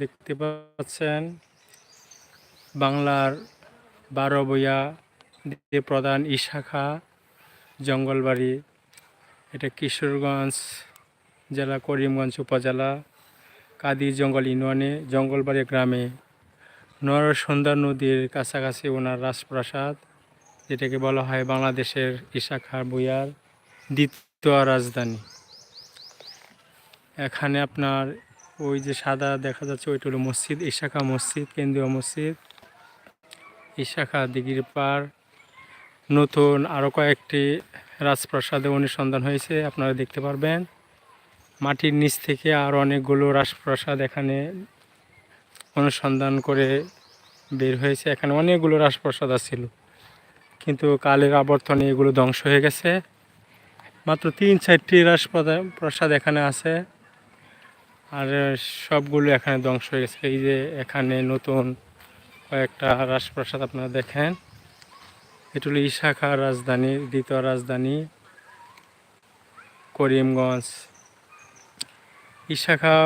দেখতে পাচ্ছেন বাংলার বারো বইয়া প্রধান ই শাখা, জঙ্গলবাড়ি। এটা কিশোরগঞ্জ জেলা, করিমগঞ্জ উপজেলা, কাদি জঙ্গল ইউনিয়নে, জঙ্গলবাড়ি গ্রামে। নরসন্ধ্যা নদীর কাছাকাছি ওনার রাজপ্রাসাদ, যেটাকে বলা হয় বাংলাদেশের ইশাখা বইয়ার দ্বিতীয় রাজধানী। এখানে আপনার ওই যে সাদা দেখা যাচ্ছে, ওইটা হলো মসজিদ ইশাখা মসজিদ, কেন্দ্রীয় মসজিদ ইশাখা দিঘির পার। নতুন আরও কয়েকটি রাজপ্রাসাদে অনুসন্ধান হয়েছে, আপনারা দেখতে পারবেন। মাটির নিচ থেকে আর অনেকগুলো রাজপ্রাসাদ এখানে অনুসন্ধান করে বের হয়েছে। এখানে অনেকগুলো রাজপ্রাসাদ ছিল কিন্তু কালের আবর্তনে এগুলো ধ্বংস হয়ে গেছে। মাত্র তিন চারটি রাজপ্রাসাদ প্রসাদ এখানে আছে। আর সবগুলো এখানে ধ্বংস হয়ে গেছে। এই যে এখানে নতুন কয়েকটা রাজপ্রাসাদ আপনারা দেখেন। এটি হলো ইশাখা রাজধানী, দ্বিতীয় রাজধানী, করিমগঞ্জ। ইশাখা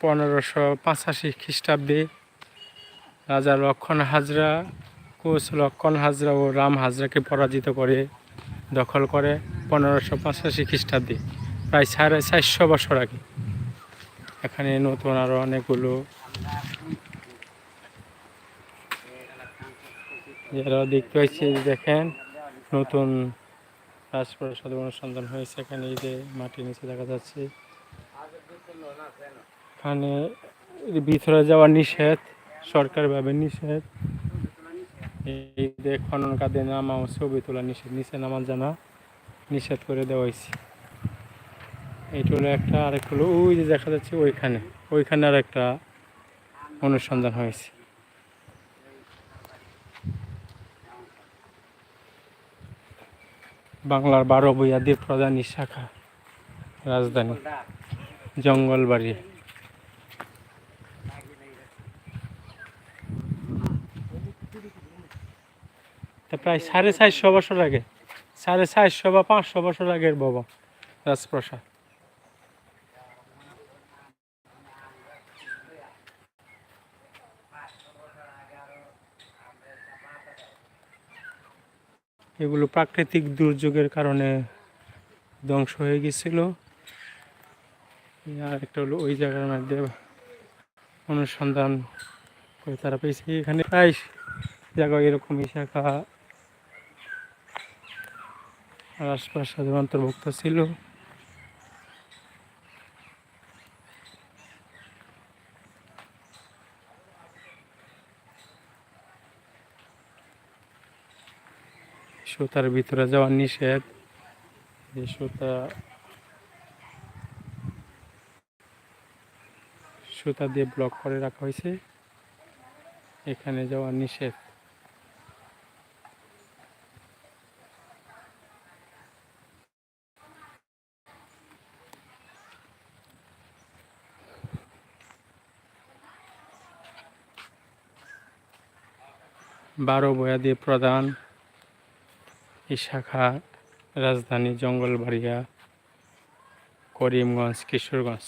পনেরোশো পঁচাশি খ্রিস্টাব্দে রাজা লক্ষণ হাজরা, কোচ লক্ষণ হাজরা ও রাম হাজরাকে পরাজিত করে দখল করে পনেরোশো পঁচাশি খ্রিস্টাব্দে, প্রায় সাড়ে চারশো বছর আগে। এখানে নতুন আরও অনেকগুলো। যারা দেখতে পাচ্ছি দেখেন, নতুন রাজপ্রাসাদ অনুসন্ধান হয়েছে এখানে, এই যে মাটির নিচে দেখা যাচ্ছে। এখানে ভিতরে যাওয়া নিষেধ, সরকারিভাবে নিষেধ। এই যে খনন কাঁধে নামা ছবি তোলা নিষেধ, নিচে নামা জানা নিষেধ করে দেওয়া হয়েছে। এইটা হলো একটা, আরেকটা হলো ওই যে দেখা যাচ্ছে ওইখানে। ওইখানে আর একটা অনুসন্ধান হয়েছে। বাংলার বারো বইয়াদের প্রধান শাখা, রাজধানী, জঙ্গলবাড়ি। তা প্রায় সাড়ে চারশো বছর আগে, সাড়ে চারশো বা পাঁচশো বছর আগের বাবা, রাজপ্রসাদ। এগুলো প্রাকৃতিক দুর্যোগের কারণে ধ্বংস হয়ে গেছিল। আর একটা হলো ওই জায়গার মধ্যে অনুসন্ধান করে তারা পেয়েছে এখানে প্রায় জায়গায় এরকম শাখা। রাজপ্রাসাদের অন্তর্ভুক্ত ছিল। সুতার ভিতরে যাওয়া নিষেধ। যে সুতা সুতা দিয়ে ব্লক করে রাখা হয়েছে। এখানে যাওয়া নিষেধ। বারো বয়াদি প্রধান। শাখা রাজধানী জঙ্গলবাড়িয়া করিমগঞ্জ কিশোরগঞ্জ।